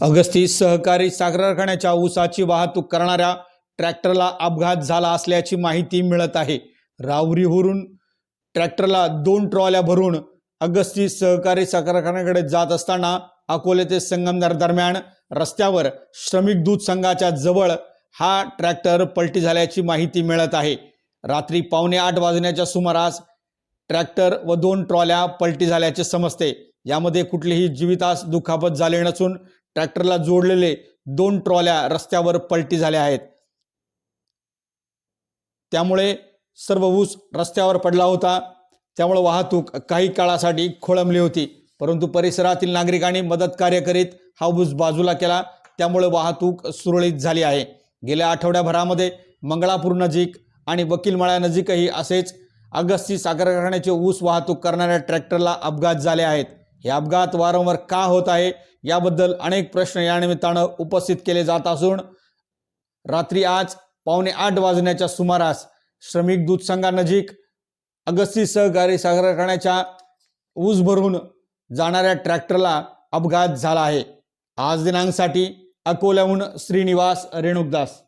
अगस्ती सहकारी साखर कारखान्याच्या ऊसाची वाहतूक करणाऱ्या ट्रॅक्टरला अपघात झाला असल्याची माहिती मिळत आहे. राहुरीवरून ट्रॅक्टरला दोन ट्रॉल्या भरून अगस्ती सहकारी साखर कारखान्याकडे जात असताना अकोले ते संगमनेर दरम्यान रस्त्यावर श्रमिक दूध संघाच्या जवळ हा ट्रॅक्टर पलटी झाल्याची माहिती मिळत आहे. रात्री पावणे आठ वाजण्याच्या सुमारास ट्रॅक्टर व दोन ट्रॉल्या पलटी झाल्याचे समजते. यामध्ये कुठलीही जीवितास दुखापत झाले नसून ट्रॅक्टरला जोडलेले दोन ट्रॉल्या रस्त्यावर पलटी झाल्या आहेत. त्यामुळे सर्व ऊस रस्त्यावर पडला होता. त्यामुळे वाहतूक काही काळासाठी खोळंबली होती. परंतु परिसरातील नागरिकांनी मदत कार्य करीत हा ऊस बाजूला केला. त्यामुळे वाहतूक सुरळीत झाली आहे. गेल्या आठवड्याभरामध्ये मंगळापूर नजीक आणि वकीलमाळ्या नजीकही असेच अगस्ती साखर कारखान्याचे ऊस वाहतूक करणाऱ्या ट्रॅक्टरला अपघात झाले आहेत. हे अपघात वारंवार का होत आहे? याबद्दल अनेक प्रश्न या निमित्तानं उपस्थित केले जात असून रात्री आज पावणे आठ वाजण्याच्या सुमारास श्रमिक दूध संघानजीक अगस्ती सहकारी सागरखाण्याच्या कारखान्याच्या ऊस भरून जाणाऱ्या ट्रॅक्टरला अपघात झाला आहे. आज दिनांकसाठी अकोल्याहून श्रीनिवास रेणुकदास